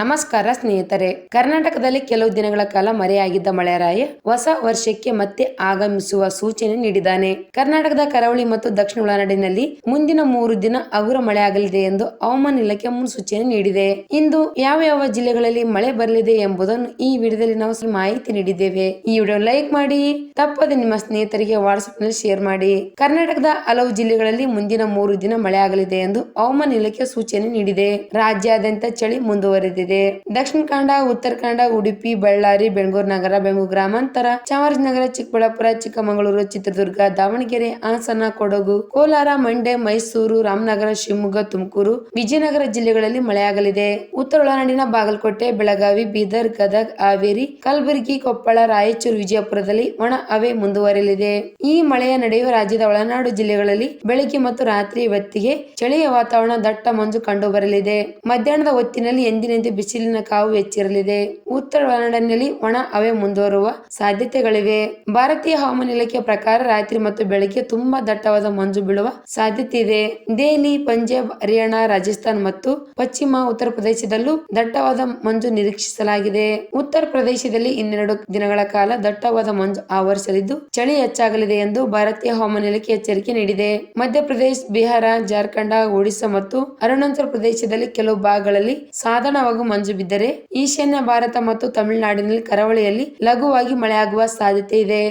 ನಮಸ್ಕಾರ ಸ್ನೇಹಿತರೆ. ಕರ್ನಾಟಕದಲ್ಲಿ ಕೆಲವು ದಿನಗಳ ಕಾಲ ಮರೆಯಾಗಿದ್ದ ಮಳೆರಾಯ ಹೊಸ ವರ್ಷಕ್ಕೆ ಮತ್ತೆ ಆಗಮಿಸುವ ಸೂಚನೆ ನೀಡಿದ್ದಾನೆ. ಕರ್ನಾಟಕದ ಕರಾವಳಿ ಮತ್ತು ದಕ್ಷಿಣ ಒಳನಾಡಿನಲ್ಲಿ ಮುಂದಿನ ಮೂರು ದಿನ ಹಗುರ ಮಳೆ ಆಗಲಿದೆ ಎಂದು ಹವಾಮಾನ ಇಲಾಖೆ ಮುನ್ಸೂಚನೆ ನೀಡಿದೆ. ಇಂದು ಯಾವ ಯಾವ ಜಿಲ್ಲೆಗಳಲ್ಲಿ ಮಳೆ ಬರಲಿದೆ ಎಂಬುದನ್ನು ಈ ವಿಡಿಯೋದಲ್ಲಿ ನಾವು ಮಾಹಿತಿ ನೀಡಿದ್ದೇವೆ. ಈ ವಿಡಿಯೋ ಲೈಕ್ ಮಾಡಿ, ತಪ್ಪದೆ ನಿಮ್ಮ ಸ್ನೇಹಿತರಿಗೆ ವಾಟ್ಸ್ಆಪ್ನಲ್ಲಿ ಶೇರ್ ಮಾಡಿ. ಕರ್ನಾಟಕದ ಹಲವು ಜಿಲ್ಲೆಗಳಲ್ಲಿ ಮುಂದಿನ ಮೂರು ದಿನ ಮಳೆ ಆಗಲಿದೆ ಎಂದು ಹವಾಮಾನ ಇಲಾಖೆ ಸೂಚನೆ ನೀಡಿದೆ. ರಾಜ್ಯಾದ್ಯಂತ ಚಳಿ ಮುಂದುವರೆದಿದೆ. ದಕ್ಷಿಣ ಕನ್ನಡ, ಉತ್ತರ ಕನ್ನಡ, ಉಡುಪಿ, ಬಳ್ಳಾರಿ, ಬೆಂಗಳೂರು ನಗರ, ಬೆಂಗಳೂರು ಗ್ರಾಮಾಂತರ, ಚಾಮರಾಜನಗರ, ಚಿಕ್ಕಬಳ್ಳಾಪುರ, ಚಿಕ್ಕಮಗಳೂರು, ಚಿತ್ರದುರ್ಗ, ದಾವಣಗೆರೆ, ಹಾಸನ, ಕೊಡಗು, ಕೋಲಾರ, ಮಂಡ್ಯ, ಮೈಸೂರು, ರಾಮನಗರ, ಶಿವಮೊಗ್ಗ, ತುಮಕೂರು, ವಿಜಯನಗರ ಜಿಲ್ಲೆಗಳಲ್ಲಿ ಮಳೆಯಾಗಲಿದೆ. ಉತ್ತರ ಒಳನಾಡಿನ ಬಾಗಲಕೋಟೆ, ಬೆಳಗಾವಿ, ಬೀದರ್, ಗದಗ್, ಹಾವೇರಿ, ಕಲಬುರಗಿ, ಕೊಪ್ಪಳ, ರಾಯಚೂರು, ವಿಜಯಪುರದಲ್ಲಿ ಒಣ ಹವೆ ಮುಂದುವರಿಯಲಿದೆ. ಈ ಮಳೆಯ ನಡೆಯುವ ರಾಜ್ಯದ ಒಳನಾಡು ಜಿಲ್ಲೆಗಳಲ್ಲಿ ಬೆಳಗ್ಗೆ ಮತ್ತು ರಾತ್ರಿ ಹೊತ್ತಿಗೆ ಚಳಿಯ ವಾತಾವರಣ ದಟ್ಟ ಮಂಜು ಕಂಡು ಬರಲಿದೆ ಮಧ್ಯಾಹ್ನದ ಹೊತ್ತಿನಲ್ಲಿ ಎಂದಿನಂತೆ ಬಿಸಿಲಿನ ಕಾವು ಹೆಚ್ಚಿರಲಿದೆ. ಉತ್ತರ ಒಳನಾಡಿನಲ್ಲಿ ಒಣ ಹವೆ ಮುಂದುವರುವ ಸಾಧ್ಯತೆಗಳಿವೆ. ಭಾರತೀಯ ಹವಾಮಾನ ಇಲಾಖೆಯ ಪ್ರಕಾರ ರಾತ್ರಿ ಮತ್ತು ಬೆಳಗ್ಗೆ ತುಂಬಾ ದಟ್ಟವಾದ ಮಂಜು ಬೀಳುವ ಸಾಧ್ಯತೆ ಇದೆ ದೆಹಲಿ, ಪಂಜಾಬ್, ಹರಿಯಾಣ, ರಾಜಸ್ಥಾನ್ ಮತ್ತು ಪಶ್ಚಿಮ ಉತ್ತರ ಪ್ರದೇಶದಲ್ಲೂ ದಟ್ಟವಾದ ಮಂಜು ನಿರೀಕ್ಷಿಸಲಾಗಿದೆ. ಉತ್ತರ ಪ್ರದೇಶದಲ್ಲಿ ಇನ್ನೆರಡು ದಿನಗಳ ಕಾಲ ದಟ್ಟವಾದ ಮಂಜು ಆವರಿಸಲಿದ್ದು ಚಳಿ ಹೆಚ್ಚಾಗಲಿದೆ ಎಂದು ಭಾರತೀಯ ಹವಾಮಾನ ಇಲಾಖೆ ಎಚ್ಚರಿಕೆ ನೀಡಿದೆ. ಮಧ್ಯಪ್ರದೇಶ, ಬಿಹಾರ, ಜಾರ್ಖಂಡ, ಒಡಿಶಾ ಮತ್ತು ಅರುಣಾಚಲ ಪ್ರದೇಶದಲ್ಲಿ ಕೆಲವು ಭಾಗಗಳಲ್ಲಿ ಸಾಧಾರಣವಾಗಿ ಮಂಜು ಬಿದ್ದರೆ ಈಶಾನ್ಯ ಭಾರತ ಮತ್ತು ತಮಿಳುನಾಡಿನಲ್ಲಿ ಕರಾವಳಿಯಲ್ಲಿ ಲಘುವಾಗಿ ಮಳೆಯಾಗುವ ಸಾಧ್ಯತೆ ಇದೆ.